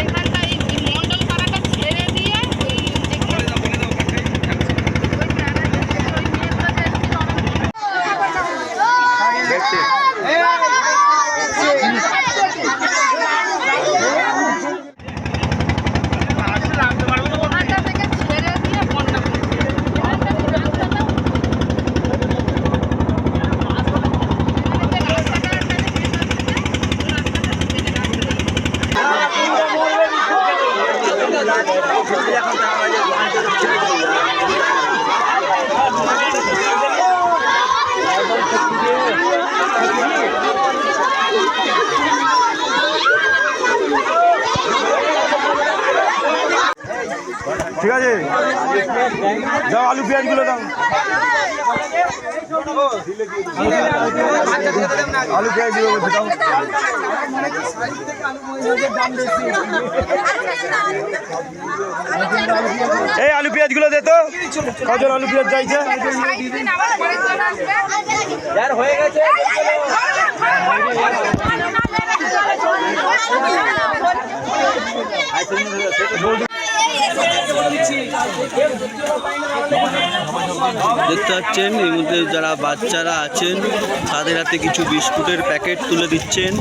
এখানটা এই মন্ডল পাড়াটা ছেড়ে দিয়ে এই যেখানে ওই প্যারাগ্রাফে ওই মেয়েগুলো যাচ্ছে ওখানটা থেকে ছেড়ে দিয়ে বন্যা করেছে। এখানটা দিয়ে রাস্তাটা রাস্তাটা ঠিক আছে? যাও আলু পেঁয়াজগুলো দাও। আলু পেঁয়াজগুলো বলছে দাও। এই আলু পেঁয়াজগুলো দে তো। কজন আলু পেঁয়াজ চাইছে? একদিন আবার দেখতে পাচ্ছেন, এর মধ্যে যারা বাচ্চারা আছেন, তাদের হাতে কিছু বিস্কুটের প্যাকেট তুলে দিচ্ছেন।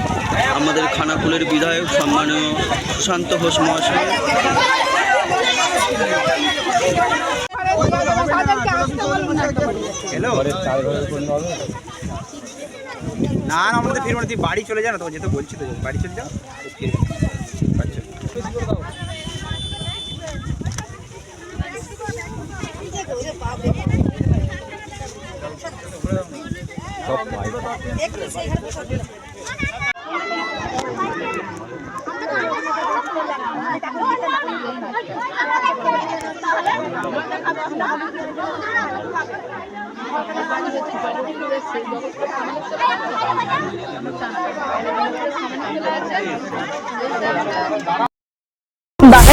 আমাদের খানাকুলের বিধায়ক সম্মানীয় সুশান্ত ঘোষ মহাশয়। না আমাদের ফিরবো না, তুই বাড়ি চলে যা না, তোকে যেতে বলছি তো, বাড়ি চলে যাও তো ফিরে যা।